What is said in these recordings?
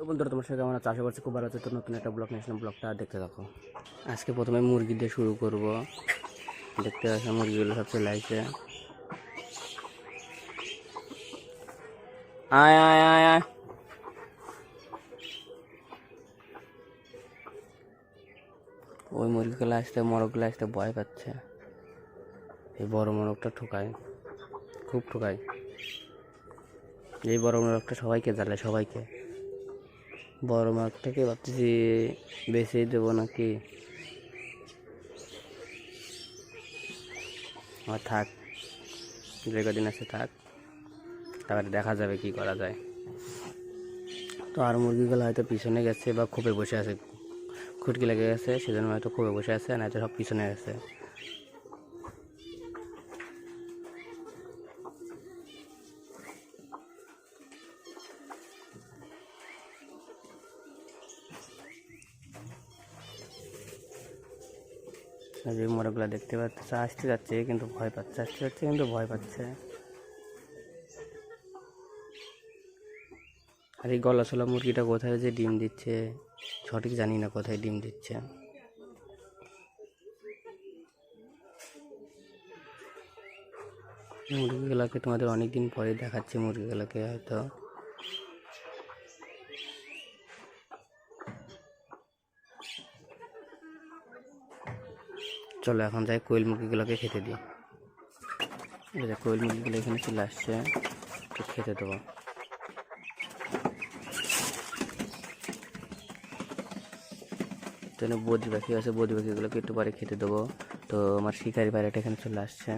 তো বন্ধুরা, তোমার সাথে আমরা চাষে করছি খুব ভালো হচ্ছে তো নতুন একটা ব্লগ নিয়েছিলাম ব্লগটা দেখতে থাকো। আজকে প্রথমে মুরগি দিয়ে শুরু করব। দেখতে আসা মুরগিগুলো সব চলে আসছে। আয় আয় আয় আয়। ওই মুরগিগুলো আসতে, মোরগগুলো আসতে ভয় পাচ্ছে। এই বড় মোরগটা ঠোকায়। খুব ঠোকায়। এই বড় মোরগটা সবাইকে জ্বালে সবাইকে। বড় মাছটাকে ভাবতেছি বেছেই দেবো নাকি? আমার থাক। যে কদিন আছে থাক। তারপরে দেখা যাবে কি করা যায়। তো আর মুরগিগুলো হয়তো পিছনে গেছে বা খোপে বসে আছে। খুটকি লেগে গেছে, সেজন্য হয়তো খোপে বসে আছে না হয়তো সব পিছনে গেছে। যে মোরগগুলো দেখতে পাচ্ছে, আসতে যাচ্ছে, কিন্তু ভয় পাচ্ছে, আসতে যাচ্ছে, কিন্তু ভয় পাচ্ছে। আর এই গলাশোলা মুরগিটা কোথায় যে ডিম দিচ্ছে, সঠিক জানি না কোথায় ডিম দিচ্ছে। মুরগিগুলোকে তোমাদের অনেক দিন পরে দেখাচ্ছে, মুরগিগুলোকে হয়তো। চলো এখন যাই কোয়েল মুরগিগুলোকে খেতে দিই। কোয়েল মুরগিগুলো এখানে চলে আসছে তো খেতে দেবো। তো বদ্রি পাখি আছে বদ্রি পাখিগুলোকে একটু পরে খেতে দেবো। তো আমার শিকারি পায়রাটা এখানে চলে আসছে।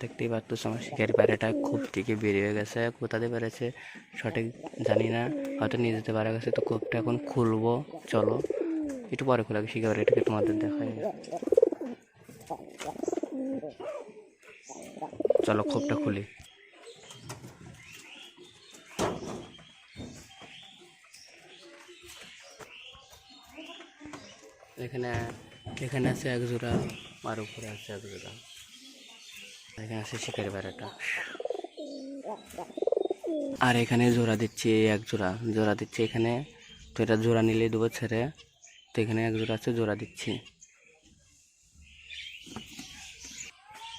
দেখতেই পাচ্ছ আমার শিকারি পায়রাটা খুব থেকে বেরিয়ে গেছে। কোথাতে পেরেছে সঠিক জানি না, হয়তো নিয়ে যেতে পারা গেছে। তো কোপটা এখন খুলবো, চলো। একটু পরে খোলা শিকারি পায়রাটাকে তোমাদের দেখাই। চলো খোপটা খুলি। এখানে এখানে আছে এক জোড়া, আর উপরে আছে এক জোড়া। এখানে আছে শিকারি বেড়াটা আর এখানে জোড়া দিচ্ছি, এক জোড়া। জোড়া দিচ্ছি এখানে, তো এটা জোড়া নিলেই দেবো ছেড়ে তো এখানে এক জোড়া আছে, জোড়া দিচ্ছি।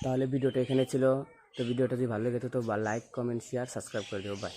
তাহলে ভিডিওটা এখানে ছিল। তো ভিডিওটা যদি ভালো লেগে তো লাইক কমেন্ট শেয়ার সাবস্ক্রাইব করে দেবো বাই